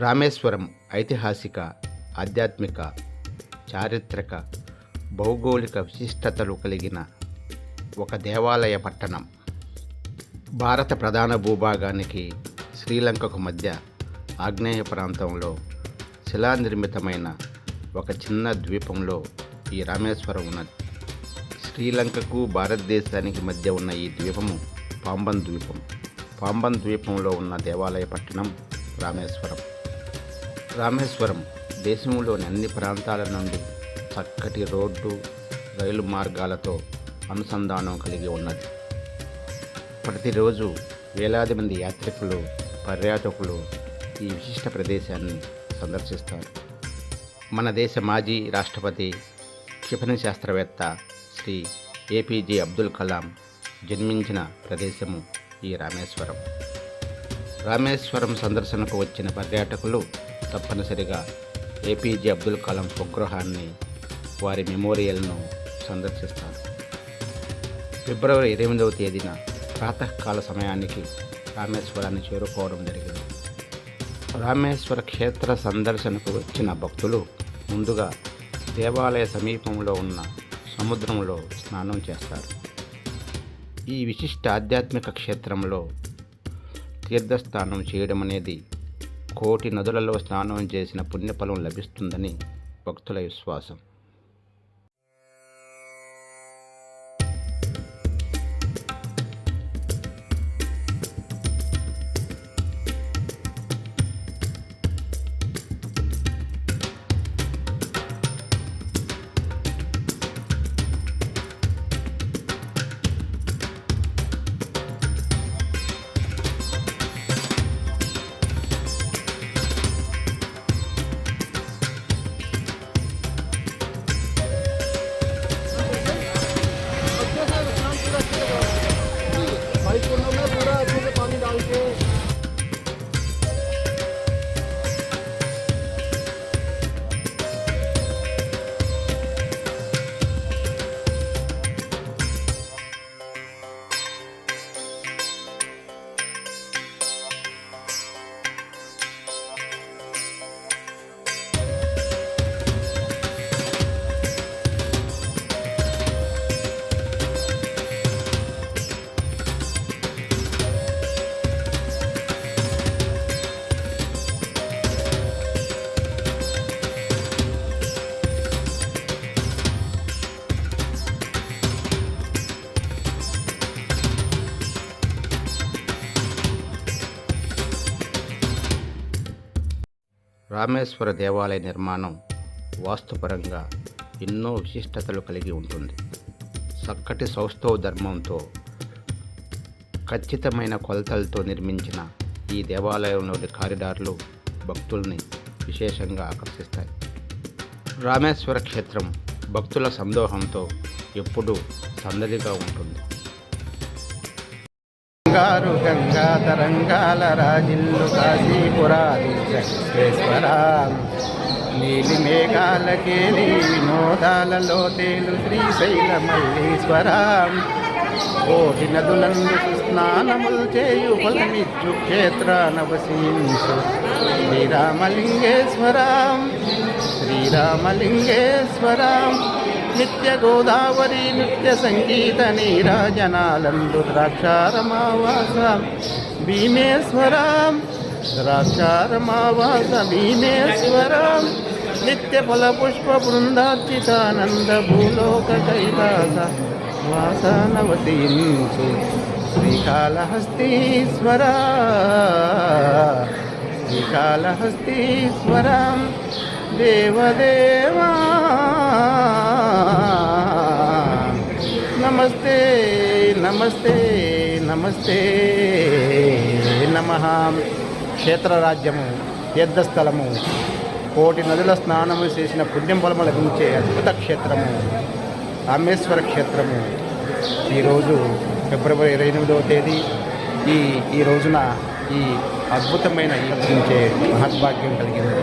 రామేశ్వరం ఐతిహాసిక ఆధ్యాత్మిక చారిత్రక భౌగోళిక విశిష్టతలు కలిగిన ఒక దేవాలయ పట్టణం. భారత ప్రధాన భూభాగానికి శ్రీలంకకు మధ్య ఆగ్నేయ ప్రాంతంలో శిలానిర్మితమైన ఒక చిన్న ద్వీపంలో ఈ రామేశ్వరం ఉన్నది. శ్రీలంకకు భారతదేశానికి మధ్య ఉన్న ఈ ద్వీపము పాంబన్ ద్వీపం. పాంబన్ ద్వీపంలో ఉన్న దేవాలయ పట్టణం రామేశ్వరం. రామేశ్వరం దేశంలోని అన్ని ప్రాంతాల నుండి చక్కటి రోడ్డు రైలు మార్గాలతో అనుసంధానం కలిగి ఉన్నది. ప్రతిరోజు వేలాది మంది యాత్రికులు పర్యాటకులు ఈ విశిష్ట ప్రదేశాన్ని సందర్శిస్తారు. మన దేశ మాజీ రాష్ట్రపతి క్షిపణి శాస్త్రవేత్త శ్రీ ఏపీజే అబ్దుల్ కలాం జన్మించిన ప్రదేశము ఈ రామేశ్వరం. రామేశ్వరం సందర్శనకు వచ్చిన పర్యాటకులు తప్పనిసరిగా ఏపీజే అబ్దుల్ కలాం స్వగృహాన్ని వారి మెమోరియల్ను సందర్శిస్తారు. ఫిబ్రవరి ఇరవైదవ తేదీన ప్రాతకాల సమయానికి రామేశ్వరాన్ని చేరుకోవడం జరిగింది. రామేశ్వర క్షేత్ర సందర్శనకు వచ్చిన భక్తులు ముందుగా దేవాలయ సమీపంలో ఉన్న సముద్రంలో స్నానం చేస్తారు. ఈ విశిష్ట ఆధ్యాత్మిక క్షేత్రంలో తీర్థస్నానం చేయడం అనేది కోటి నదులలో స్నానం చేసిన పుణ్యఫలం లభిస్తుందని భక్తుల విశ్వాసం. రామేశ్వర దేవాలయ నిర్మాణం వాస్తుపరంగా ఎన్నో విశిష్టతలు కలిగి ఉంటుంది. చక్కటి సౌష్ఠవ ధర్మంతో ఖచ్చితమైన కొలతలతో నిర్మించిన ఈ దేవాలయంలోని కారిడార్లు భక్తుల్ని విశేషంగా ఆకర్షిస్తాయి. రామేశ్వర క్షేత్రం భక్తుల సందోహంతో ఎప్పుడూ సందడిగా ఉంటుంది. బంగారు గంగా తరంగాల రాజిల్లు కాశీపురాది కాశీపురాధీశ్వర నీలి మేఘాలకేలి వినోదాలలో తేలు శ్రీశైల మల్లీశ్వర. కోటి నదులందు స్నానములు చేయు ఫలమిచ్చు క్షేత్ర నవసించు శ్రీరామలింగేశ్వరం. శ్రీరామలింగేశ్వరం. నిత్య గోదావరి నృత్య సంగీత నీరాజనాలందు ద్రాక్షారమావాస భీమేశ్వరం ద్రాక్షారమావాస భీమేశ్వరం నిత్య ఫల పుష్ప బృందార్చితానంద భూలోక కైలాస వాసనవతీంసు శ్రీకాళహస్తీశ్వర శ్రీకాళహస్తీశ్వరం దేవదేవా. నమస్తే నమస్తే నమస్తే నమ. క్షేత్రరాజ్యము తీర్థస్థలము కోటి నదుల స్నానము చేసిన పుణ్యం బలము లభించే అద్భుత క్షేత్రము రామేశ్వర క్షేత్రము. ఈరోజు ఫిబ్రవరి ఇరవై ఎనిమిదవ తేదీ. ఈ ఈ రోజున ఈ అద్భుతమైన ఈ మహద్భాగ్యం కలిగింది.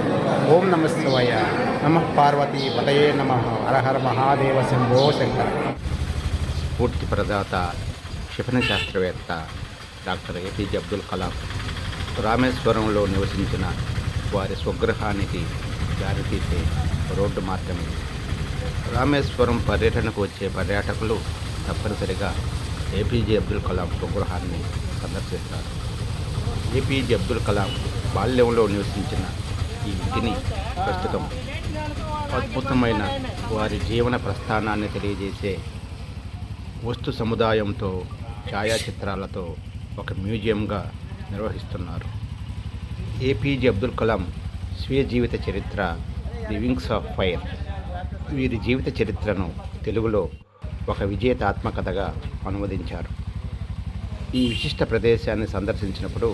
ఓం నమ శివాయ. నమ పార్వతీ పతయే నమ హరహర మహాదేవ శంభో శంకర. స్ఫూర్తి ప్రదాత క్షిపణి శాస్త్రవేత్త డాక్టర్ ఏపీజే అబ్దుల్ కలాం రామేశ్వరంలో నివసించిన వారి స్వగృహానికి దారితీసే రోడ్డు మాత్రమే రామేశ్వరం పర్యటనకు వచ్చే పర్యాటకులు తప్పనిసరిగా ఏపీజే అబ్దుల్ కలాం స్వగృహాన్ని సందర్శిస్తారు. ఏపీజే అబ్దుల్ కలాం బాల్యంలో నివసించిన ఈ ఇంటిని ప్రస్తుతం అద్భుతమైన వారి జీవన ప్రస్థానాన్ని తెలియజేసే వస్తు సముదాయంతో ఛాయాచిత్రాలతో ఒక మ్యూజియంగా నిర్వహిస్తున్నారు. ఏపీజే అబ్దుల్ కలాం స్వీయ జీవిత చరిత్ర ది వింగ్స్ ఆఫ్ ఫైర్. వీరి జీవిత చరిత్రను తెలుగులో ఒక విజేతాత్మకథగా అనువదించారు. ఈ విశిష్ట ప్రదేశాన్ని సందర్శించినప్పుడు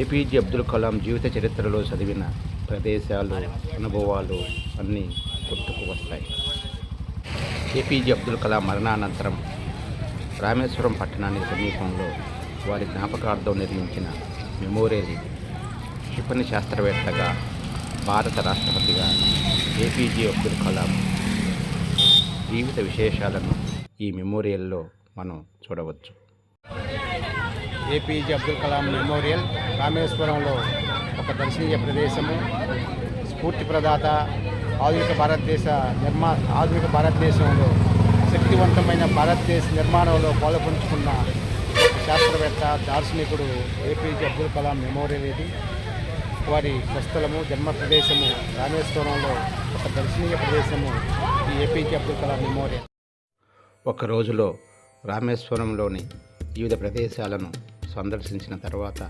ఏపీజే అబ్దుల్ కలాం జీవిత చరిత్రలో చదివిన ప్రదేశాలు అనుభవాలు అన్నీ గుర్తుకు వస్తాయి. ఏపీజే అబ్దుల్ కలాం మరణానంతరం రామేశ్వరం పట్టణానికి సమీపంలో వారి జ్ఞాపకార్థం నిర్మించిన మెమోరియల్ ఇది క్షిపణి శాస్త్రవేత్తగా భారత రాష్ట్రపతిగా ఏపీజే అబ్దుల్ కలాం జీవిత విశేషాలను ఈ మెమోరియల్లో మనం చూడవచ్చు. ఏపీజే అబ్దుల్ కలాం మెమోరియల్ రామేశ్వరంలో ఒక దర్శనీయ ప్రదేశము స్ఫూర్తి ప్రదాత ఆధునిక భారతదేశ నిర్మా ఆధునిక భారతదేశంలో శక్తివంతమైన భారతదేశ నిర్మాణంలో పాల్పంచుకున్న శాస్త్రవేత్త దార్శనికుడు ఏపీజే అబ్దుల్ కలాం మెమోరియల్ ఇది. వారి స్వస్థలము జన్మ ప్రదేశము రామేశ్వరంలో ఒక దర్శనీయ ప్రదేశము ఈ ఏపీజే అబ్దుల్ కలాం మెమోరియల్. ఒక రోజులో రామేశ్వరంలోని వివిధ ప్రదేశాలను సందర్శించిన తర్వాత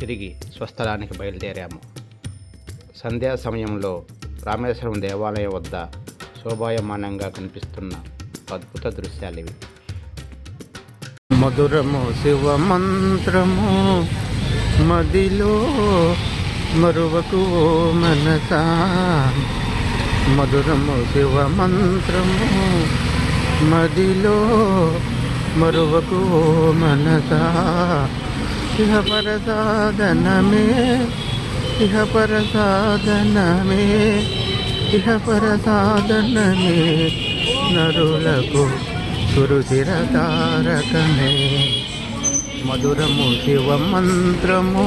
తిరిగి స్వస్థలానికి బయలుదేరాము. సంధ్యా సమయంలో రామేశ్వరం దేవాలయం వద్ద శోభాయమానంగా కనిపిస్తున్న అద్భుత దృశ్యాలివి. మధురము శివ మంత్రము మదిలో మరువకు మనస. మధురము శివ మంత్రము మదిలో మరువకు మనసా. ఇహ పరసాధనమే ఇహ పరసాధనమే ఇహ పరసాధనమే నరులకు సురుచిర తారకమే మధురము శివ మంత్రము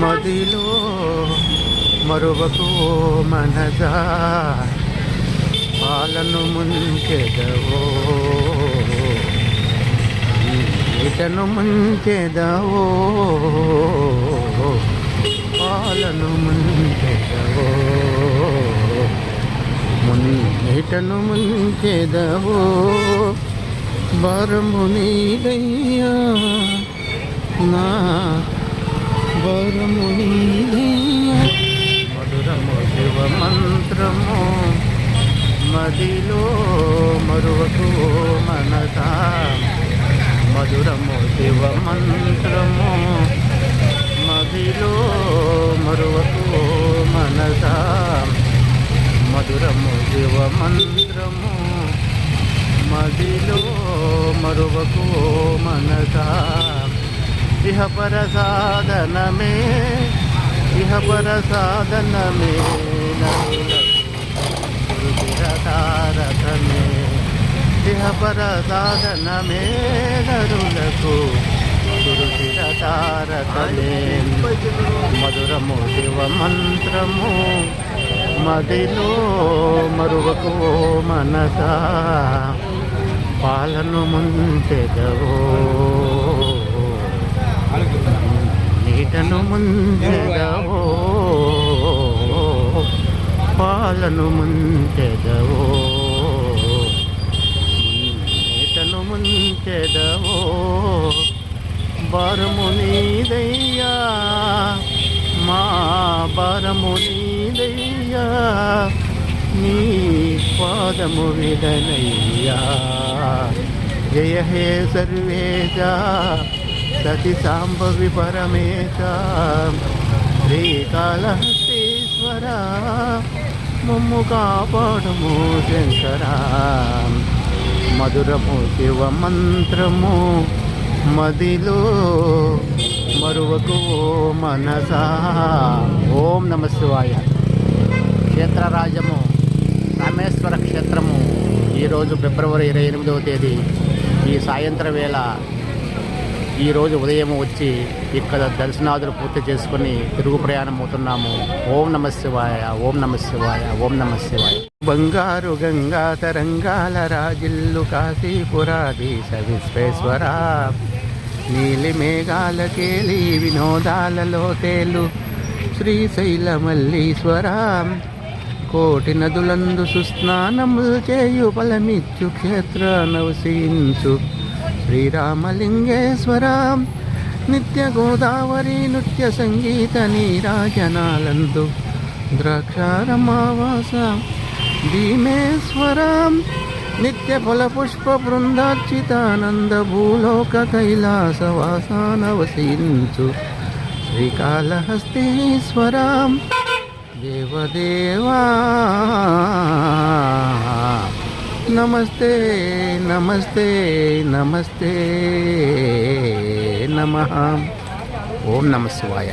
మదిలో మరువకు మనసా పాలను ముంచెదవో. ఇటను ముంచెదవో పాలను ముంచెదవో. మున్నిటను ముంచెదవో బరము నీదయ్యా. నా బరము నీదయ్యా. మధురము శివ మంత్రము మదిలో మరువకు మనసా. మధురము శివ మంత్రము మదిలో మరువకు మనస. మధురము శివ మంత్రము మదిలో మరువకు మనస. ఇహ పర సాధనమే ఇహ పర సాధనమే తారకమే ఇహ పర సాధనమే నరులకు సురుచిర మధురము శివ మంత్రము మదిలో మరువకు మనస పాలను ముంచెదవో. నీటను ముంచెదవో. పాలను ముంచెదవో నీటను చెదవో బరము నీదయ్యా మా బరము నీదయ్యా నీ పాదము విడనయ్యా. జయ హే సర్వేశ సతి సాంభవి పరమేశ శ్రీకాళహస్తీశ్వర మమ్ము కాపాడము శంకరా. మధురము శివ మంత్రము మదిలో మరువకు మనస. ఓం నమ శివాయ. క్షేత్రరాజము రామేశ్వర క్షేత్రము. ఈరోజు ఫిబ్రవరి ఇరవై ఎనిమిదవ తేదీ. ఈ సాయంత్రం వేళ ఈరోజు ఉదయం వచ్చి ఇక్కడ దర్శనాదులు పూర్తి చేసుకుని తిరుగు ప్రయాణం అవుతున్నాము. ఓం నమ శివాయ ఓం నమ శివాయ ఓం నమ శివాయ. బంగారు గంగా తరంగాల రాజిల్లు కాశీపురాధీశ విశ్వేశ్వర. నీలి మేఘాల కేలి వినోదాలలో తేలు శ్రీశైల మల్లీశ్వర. కోటి నదులందు సుస్నానములు చేయు ఫలమిచ్చు క్షేత్ర నవసించు శ్రీరామలింగేశ్వర. నిత్య గోదావరి నృత్య సంగీత నీరాజనాలందు ద్రాక్షారమావాస. భీమేశ్వరం నిత్య ఫల పుష్ప బృందార్చితానంద భూలోక కైలాసవాసానవసించు శ్రీకాళహస్తీశ్వరం దేవదేవా నమస్తే నమస్తే నమస్తే నమ ఓం నమ శివాయ